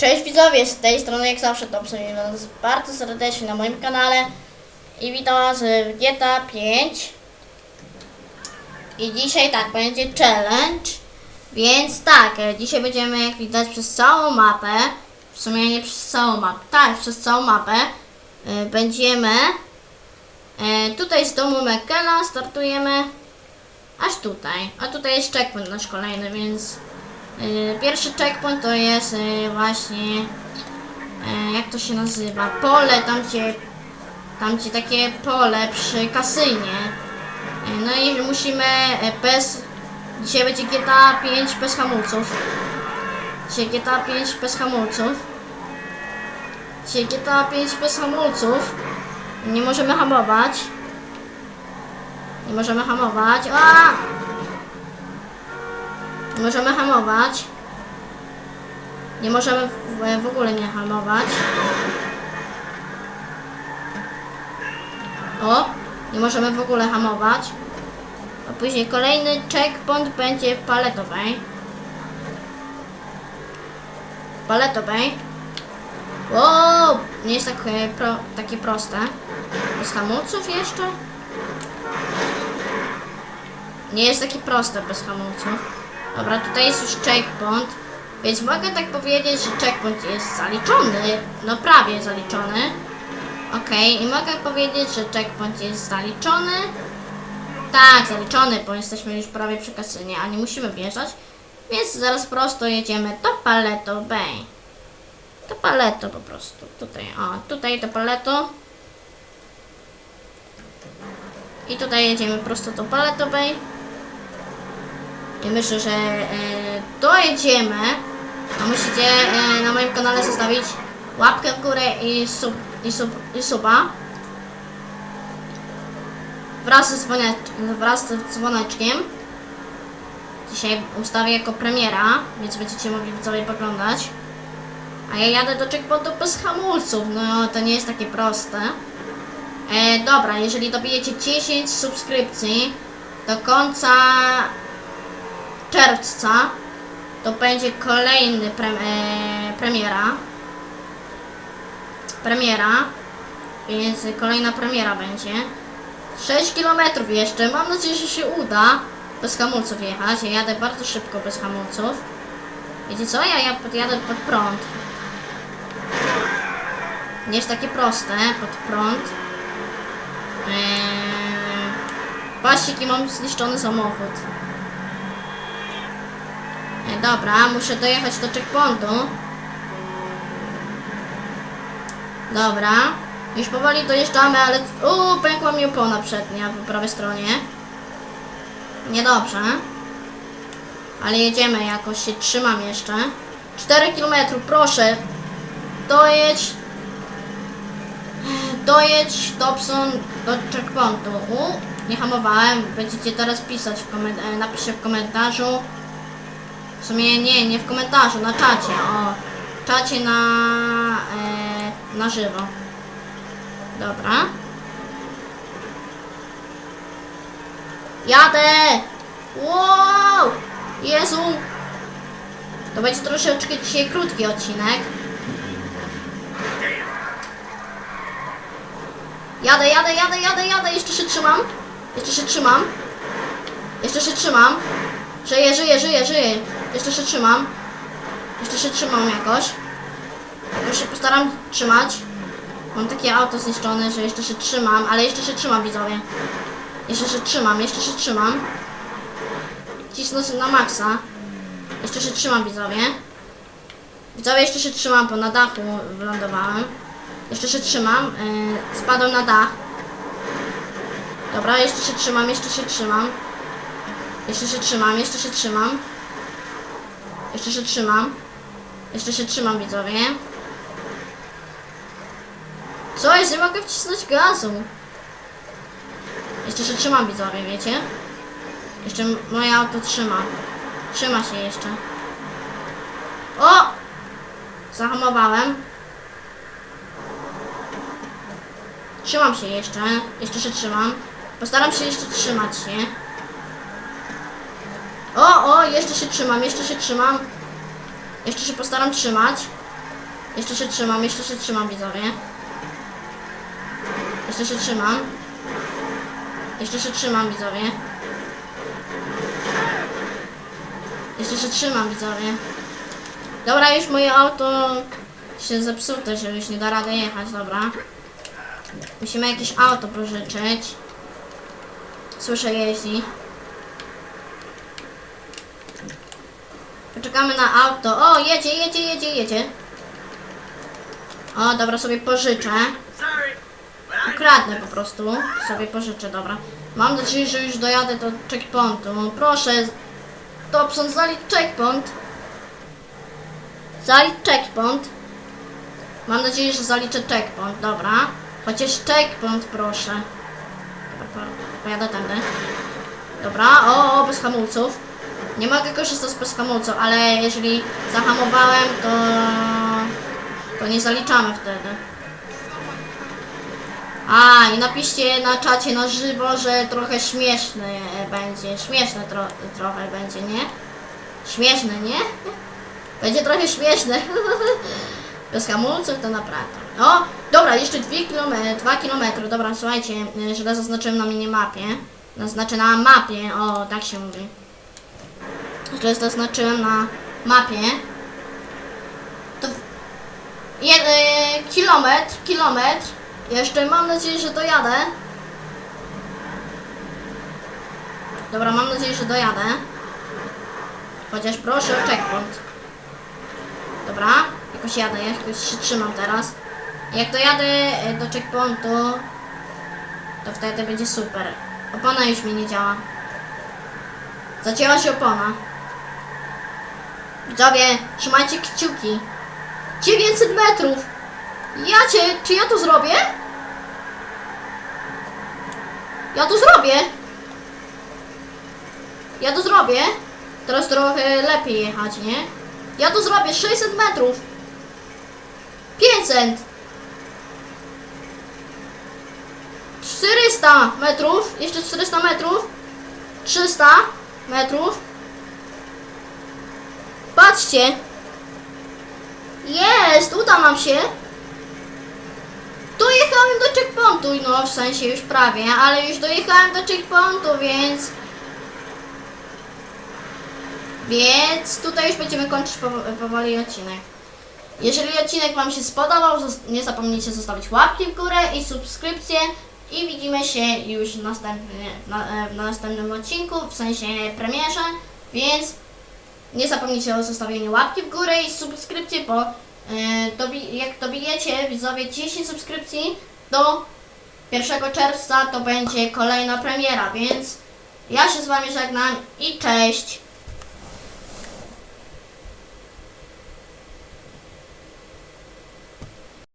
Cześć widzowie, z tej strony jak zawsze to obsługuję was bardzo serdecznie na moim kanale i witam was w GTA 5 i dzisiaj tak, będzie challenge więc tak, e, dzisiaj będziemy jak widać przez całą mapę w sumie nie przez całą mapę, tak, przez całą mapę e, będziemy e, tutaj z domu Mekela startujemy aż tutaj, a tutaj jest checkpoint nasz kolejny, więc Pierwszy checkpoint to jest yy, właśnie yy, jak to się nazywa? Pole, tam gdzie tam gdzie takie pole przy kasynie. No i musimy bez dzisiaj będzie GTA 5 bez hamulców. Dzisiaj GTA 5 bez hamulców. Dzisiaj GTA 5 bez hamulców. Nie możemy hamować. Nie możemy hamować. A! Możemy hamować. Nie możemy w, w ogóle nie hamować. O, nie możemy w ogóle hamować. A później kolejny checkpoint będzie w paletowej. Paletowej. O, nie jest tak, e, pro, takie proste. Bez hamulców jeszcze? Nie jest takie proste bez hamulców. Dobra, tutaj jest już checkpoint, więc mogę tak powiedzieć, że checkpoint jest zaliczony. No prawie zaliczony. Okej, i mogę powiedzieć, że checkpoint jest zaliczony. Tak, zaliczony, bo jesteśmy już prawie przy kasynie, a nie musimy wjeżdżać. Więc zaraz prosto jedziemy do Paleto Bay. To Paleto po prostu. Tutaj, o, tutaj to Paleto. I tutaj jedziemy prosto do Paleto Bay. I myślę, że e, dojedziemy. A musicie e, na moim kanale zostawić łapkę w górę i, sub, i, sub, i suba. Wraz z, wraz z dzwoneczkiem. Dzisiaj ustawię jako premiera, więc będziecie mogli widzowie poglądać. A ja jadę do checkpointu bez hamulców, no to nie jest takie proste. E, dobra, jeżeli dobijecie 10 subskrypcji do końca czerwca to będzie kolejny pre, e, premiera. Premiera. Więc kolejna premiera będzie. 6 km jeszcze. Mam nadzieję, że się uda bez hamulców jechać. Ja jadę bardzo szybko bez hamulców. Wiecie co? Ja, ja podjadę pod prąd. Nie jest takie proste pod prąd. Eee, patrzcie, jaki mam zniszczony samochód. E, Dobra, muszę dojechać do checkpointu. Dobra. Już powoli dojeżdżamy, ale... Uuu, pękła mi opona przednia po prawej stronie. Niedobrze. Ale jedziemy jakoś, się trzymam jeszcze. 4 km, proszę. Dojedź. Dojedź, Dobson, do checkpointu. U, nie hamowałem. Będziecie teraz pisać w. Napiszcie w komentarzu. W sumie nie, nie w komentarzu, na czacie, o. Czacie na, e, na żywo. Dobra. Jadę! Wow! Jezu! To będzie troszeczkę dzisiaj krótki odcinek. Jadę, jadę, jadę, jadę, jadę, jeszcze się trzymam. Jeszcze się trzymam. Jeszcze się trzymam. Żyję, żyję, żyję, żyję. Jeszcze się trzymam. Jeszcze się trzymam jakoś. Jakoś się postaram trzymać. Mam takie auto zniszczone, że jeszcze się trzymam, ale jeszcze się trzymam widzowie. Jeszcze się trzymam, jeszcze się trzymam. Cisnę na maksa. Jeszcze się trzymam widzowie. Widzowie, jeszcze się trzymam, bo na dachu wylądowałem. Jeszcze się trzymam. Yy, spadłem na dach. Dobra, jeszcze się trzymam, jeszcze się trzymam. Jeszcze się trzymam, jeszcze się trzymam. Jeszcze się trzymam. Jeszcze się trzymam, widzowie. Co jest? Nie mogę wcisnąć gazu. Jeszcze się trzymam, widzowie, wiecie? Jeszcze moje auto trzyma. Trzyma się jeszcze. O! Zahamowałem. Trzymam się jeszcze. Jeszcze się trzymam. Postaram się jeszcze trzymać się. O, o, jeszcze się trzymam, jeszcze się trzymam. Jeszcze się postaram trzymać. Jeszcze się trzymam, jeszcze się trzymam, widzowie. Jeszcze się trzymam. Jeszcze się trzymam, widzowie. Jeszcze się trzymam, widzowie. Dobra, już moje auto się zepsute, że już nie da rady jechać, dobra. Musimy jakieś auto pożyczyć. Słyszę jeździ. Poczekamy na auto. O, jedzie, jedzie, jedzie, jedzie. O, dobra, sobie pożyczę. Ukradnę po prostu. Sobie pożyczę, dobra. Mam nadzieję, że już dojadę do checkpointu. Proszę, Dobson, zalicz checkpoint. Zalicz checkpoint. Mam nadzieję, że zaliczę checkpoint, dobra. Chociaż checkpoint, proszę. Pojadę tędy. Dobra, o, o, bez hamulców. Nie mogę korzystać bez hamulców, ale jeżeli zahamowałem, to... To nie zaliczamy wtedy. A, i napiszcie na czacie na żywo, że trochę śmieszny będzie. Śmieszne tro trochę będzie, nie? Śmieszne, nie? Będzie trochę śmieszne. Bez hamulców to naprawdę. O, dobra, jeszcze 2 km, 2 km. Dobra, słuchajcie, źle zaznaczyłem na minimapie. Znaczy na mapie, o, tak się mówi. Źle zaznaczyłem na mapie. To Jed, y, kilometr, kilometr. Jeszcze mam nadzieję, że dojadę. Dobra, mam nadzieję, że dojadę. Chociaż proszę o checkpoint. Dobra, jakoś jadę, jakoś się trzymam teraz. Jak dojadę y, do checkpointu, to wtedy będzie super. Opona już mi nie działa. Zacięła się opona. Widzowie, trzymajcie kciuki. 900 metrów! Ja cię, czy ja to zrobię? Ja to zrobię! Ja to zrobię. Teraz trochę lepiej jechać, nie? Ja to zrobię, 600 metrów! 500! 400 metrów, jeszcze 400 metrów, 300 metrów. Patrzcie, jest, uda nam się. Dojechałem do checkpointu, no w sensie już prawie, ale już dojechałem do checkpointu, więc... Więc tutaj już będziemy kończyć pow- powoli odcinek. Jeżeli odcinek Wam się spodobał, nie zapomnijcie zostawić łapki w górę i subskrypcję. I widzimy się już w, na, w następnym odcinku, w sensie premierze, więc nie zapomnijcie o zostawieniu łapki w górę i subskrypcji, bo e, jak dobijecie widzowie 10 subskrypcji do 1 czerwca to będzie kolejna premiera, więc ja się z Wami żegnam i cześć!